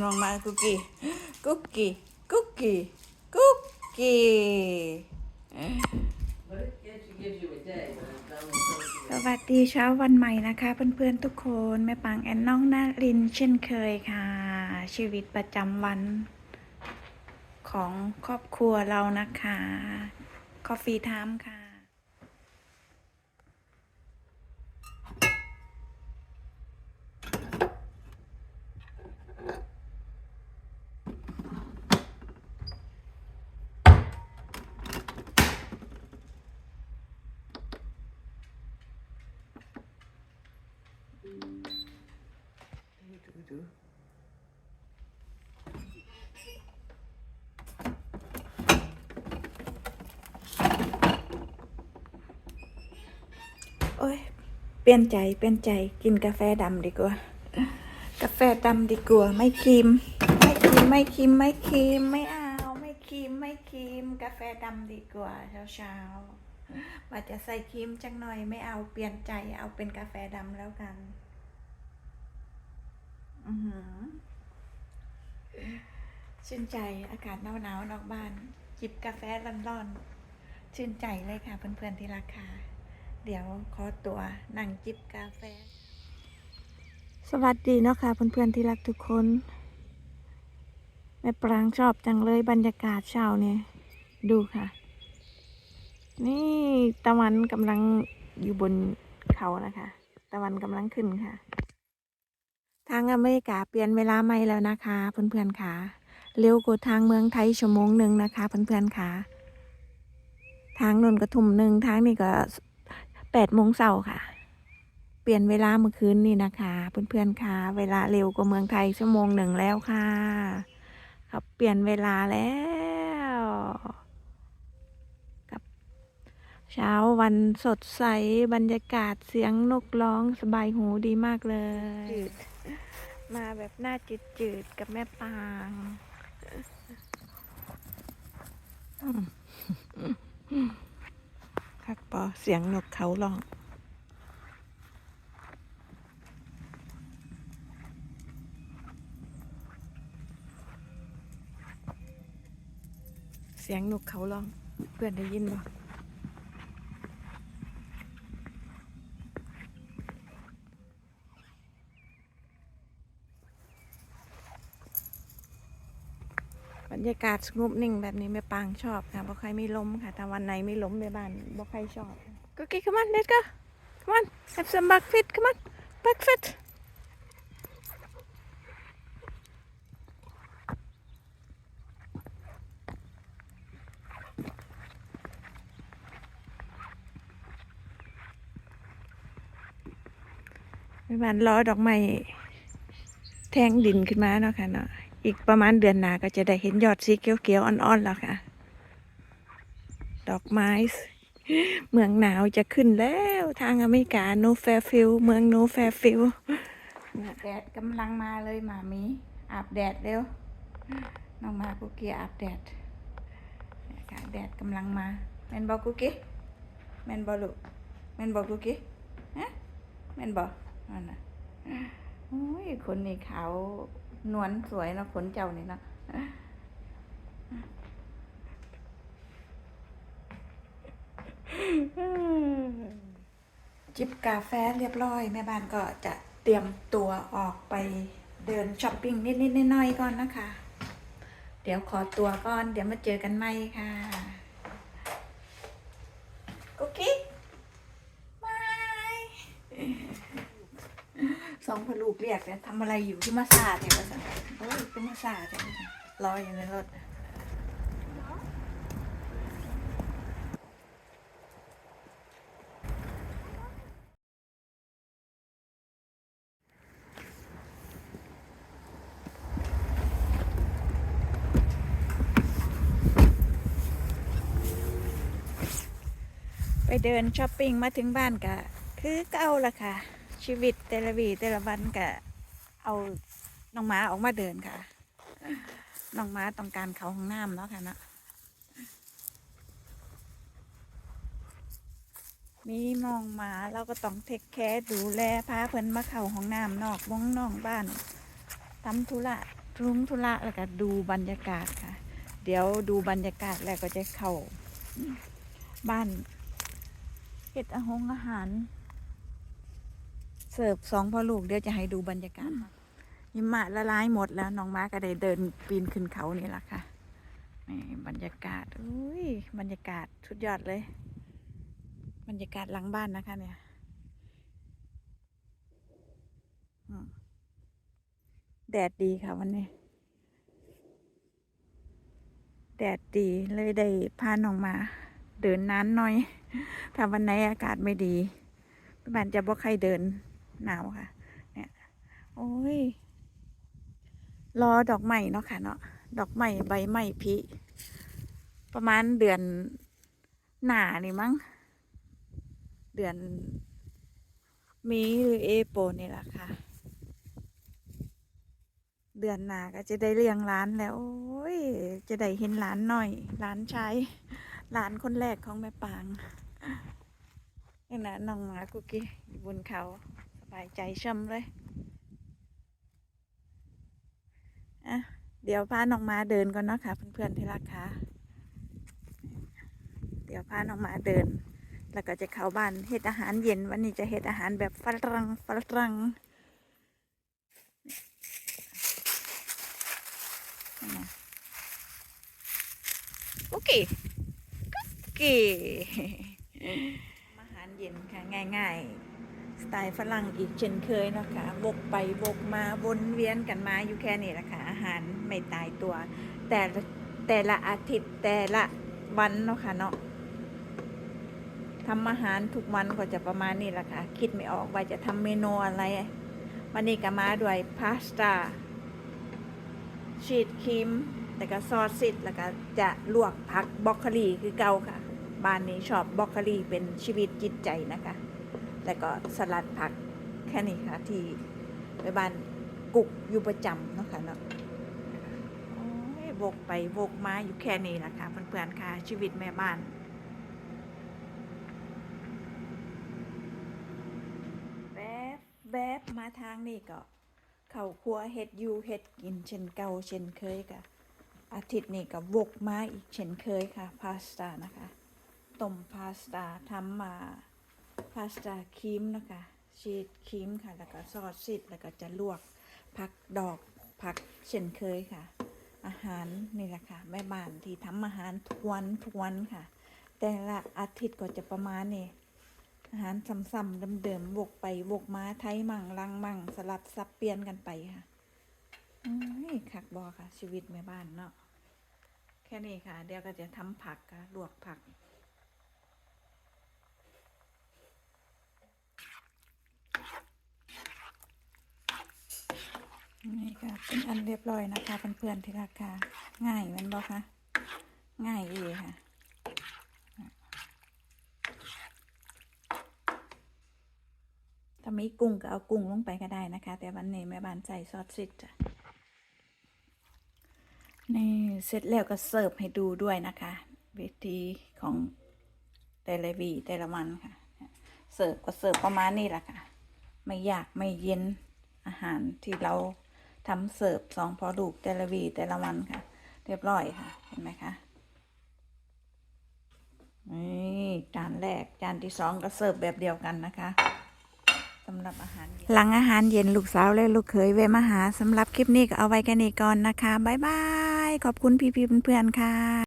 น้องมาคุกกี้คุกกี้คุกกี้คุกกี้สวัสดีเช้าวันใหม่นะคะ เพื่อนๆทุกคนแม่ปังแอนน้องนารินเช่นเคยค่ะ ชีวิตประจำวันของครอบครัวเรานะคะ คอฟฟี่ไทม์ค่ะ โอ้ย เปลี่ยนใจ เปลี่ยนใจ กินกาแฟดำดีกว่า กาแฟดำดีกว่า ไม่ครีม ไม่ครีม ไม่ครีม ไม่ครีม ไม่เอา ไม่ครีม ไม่ครีม กาแฟดำดีกว่า เช้าเช้าๆว่าจะใส่ครีมจังหน่อย ไม่เอา เปลี่ยนใจ เอาเป็นกาแฟดำแล้วกัน ชื่นใจอากาศหนาวๆนอกบ้าน จิบกาแฟร้อนๆ ชื่นใจเลยค่ะ เพื่อนๆที่ราคาเดี๋ยวขอตัวนั่งจิบกาแฟ สวัสดีเนาะค่ะเพื่อนๆที่รักทุกคน แม่ปรางชอบจังเลยบรรยากาศเช้าเนี่ย ดูค่ะ นี่ตะวันกำลังอยู่บนเขานะคะ ตะวันกำลังขึ้นค่ะ ทางอเมริกาเปลี่ยนเวลาใหม่แล้วนะคะ เพื่อนๆค่ะ เร็วกว่าทางเมืองไทยชั่วโมงหนึ่งนะคะ เพื่อนๆค่ะ ทางนนกระทุ่มหนึ่งทางนี้ก็แปดโมงเช้าค่ะ เปลี่ยนเวลาเมื่อคืนนี่นะคะ เพื่อนๆค่ะ เวลาเร็วกว่าเมืองไทยชั่วโมงหนึ่งแล้วค่ะครับเปลี่ยนเวลาแล้ว เช้าวันสดใสบรรยากาศเสียงนกร้องสบายหูดีมากเลยจืดมาแบบหน้าจืดจืดๆ กับแม่ปางอืมคักปอเสียงนกเขาร้องเสียงนกเขาร้อง เพื่อนได้ยินบ่ รรยากาศสงบนิ่งแบบนี้แม่ปางชอบค่ะบ่ใครไม่ล้มค่ะแต่วันไหนไม่ล้มในบ้านบ่ใครชอบก็กี้ come on let's go come on have some breakfast come on breakfast แม่บ้านรอดอกไม้แทงดินขึ้นมาเนาะค่ะเนาะ อีกประมาณเดือนหน้าก็จะได้เห็นยอดสีเขียวๆอ่อนๆแล้วค่ะ ดอกไม้ เมืองหนาวจะขึ้นแล้วทางอเมริกาโนแฟร์ฟิลเมืองโนแฟร์ฟิลแดดกำลังมาเลยหมามีอาบแดดเร็วน้องมากุกกี้อาบแดดค่ะแดดกำลังมาแมนบอกกุกกี้แมนบอลูกแมนบอกกุกกี้ฮะแมนบอกนั่นนะโอ้ยคนนี่ขา นวลสวยนะขนเจ้านี่นะจิบกาแฟเรียบร้อย แม่บ้านก็จะเตรียมตัวออกไปเดินช้อปปิ้งนิดๆน้อยๆก่อนนะคะ เดี๋ยวขอตัวก่อน เดี๋ยวมาเจอกันใหม่ค่ะกุ๊กกิ๊กบาย สองพลูกเรียกเนี่ยทำอะไรอยู่ที่มาซาเนี่ยก็สั่งโอ้ยที่มาซาเนี่ยรออยู่ในรถไปเดินช้อปปิ้งมาถึงบ้านกะคือเก่าละค่ะ ชีวิตแต่ละวีแต่ละวันกะเอาน้องหมาออกมาเดินค่ะ น้องหมาต้องการเขาห้องน้ำเนาะค่ะเนาะมีมองหมาเราก็ต้องเทคแคร์ดูแลพาเพิ่นมาเข้าห้องน้ำนอกวงนอกบ้านทำธุระทุงธุระแล้วก็ดูบรรยากาศค่ะ เดี๋ยวดูบรรยากาศแล้วก็จะเข้าบ้านเฮ็ดอาหงอาหาร เสิร์ฟสองพ่อลูกเดี๋ยวจะให้ดูบรรยากาศหิมะละลายหมดแล้วน้องม้าก็ได้เดินปีนขึ้นเขานี่แหละค่ะนี่บรรยากาศอุ้ยบรรยากาศสุดยอดเลย บรรยากาศหลังบ้านนะคะ เนี่ยอืมแดดดีค่ะวันนี้ แดดดีเลยได้พาน้องมา เดินนานหน่อย ถ้าวันไหนอากาศไม่ดีบ้านจะบ่ใครเดิน หนาวค่ะ เนี่ย โอ้ย รอดอกไม้เนาะค่ะ เนาะ ดอกไม้ใบไม้ผลิประมาณเดือนหนานี่มั้ง เดือน มีหรือเอโปนี่แหละค่ะ เดือนหนาก็จะได้เลี้ยงร้านแล้ว โอ้ย จะได้เห็นร้านหน่อย ร้านชายร้านคนแรกของแม่ปางนี่นะน้องหมากุกกี้อยู่บนเขา บายใจช่ำเลยอะเดี๋ยวพาน้องมาเดินก่อนนะค่ะเพื่อนๆที่รักค่ะเดี๋ยวพาน้องมาเดิน แล้วก็จะเข้าบ้านเฮ็ดอาหารเย็น วันนี้จะเฮ็ดอาหารแบบฝรั่งฝรั่งกุกกี้กุกกี้อาหารเย็นค่ะง่าย ๆ ไตล์ฝรั่งอีกเช่นเคยนะคะบกไปบกมาวนเวียนกันมาอยู่แค่นี้แหละค่ะอาหารไม่ตายตัว แต่แต่ละอาทิตย์แต่ละวันเนาะค่ะเนาะทำอาหารทุกวันก็จะประมาณนี้แหละค่ะ คิดไม่ออกว่าจะทำเมนูอะไร วันนี้ก็มาด้วยพาสต้าชีสครีมแล้วก็ซอสซิดแล้วก็จะลวกผักบอกโคลีคือเก่าค่ะ บ้านนี้ชอบบอกโคลีเป็นชีวิตจิตใจนะคะ แล้วก็สลัดผักแค่นี้ค่ะที่ไปบ้านกุกอยู่ประจำเนาะค่ะเนาะโบกไปบกมาอยู่แค่นี้แหละค่ะเพื่อนๆค่ะชีวิตแม่บ้านแวบแวบมาทางนี่ก็เข้าครัวเฮ็ดยูเฮ็ดกินเช่นเก่าเช่นเคยค่ะ อาทิตย์นี้ก็วกมาอีกเช่นเคยค่ะ พาสต้านะคะต้มพาสต้าทำมา พาสต้าครีมนะคะชีสครีมค่ะ แล้วก็ซอสซิดแล้วก็จะลวกผักดอกผักเช่นเคยค่ะ อาหารนี่แหละค่ะแม่บ้านที่ทำอาหารทวนทวนค่ะ แต่ละอาทิตย์ก็จะประมาณนี้อาหารซ้ำๆเดิมๆวกไปวกมาไทยมั่งลังมั่งสลับซับเปลี่ยนกันไปค่ะอุ้ยคักบอค่ะ ชีวิตแม่บ้านเนาะแค่นี้ค่ะ เดี๋ยวก็จะทำผักค่ะลวกผัก นี่ ค่ะเป็นอันเรียบร้อยนะคะเพื่อนๆที่ราคาง่ายมันบอคะง่ายเองค่ะถ้ามีกุ้งก็เอากุ้งลงไปก็ได้นะคะ แต่วันนี้แม่บ้านใส่ซอสซิดจ้ะนี่เสร็จแล้วก็เสิร์ฟให้ดูด้วยนะคะวิธีของแต่ละวีแต่ละวันค่ะ เสิร์ฟก็เสิร์ฟประมาณนี้แหละค่ะ ไม่ยากไม่เย็นอาหารที่เรา ทำเสิร์ฟสองพอลูกแต่ละวีแต่ละวันค่ะ เรียบร้อยค่ะ เห็นไหมคะนี่จานแรกจานที่สองก็เสิร์ฟแบบเดียวกันนะคะสำหรับอาหารหลังอาหารเย็นลูกสาวและลูกเขยเวมาหาสำหรับคลิปนี้ก็เอาไว้แค่นี้ก่อนนะคะ บ๊ายบาย ขอบคุณพี่ๆเพื่อนๆค่ะ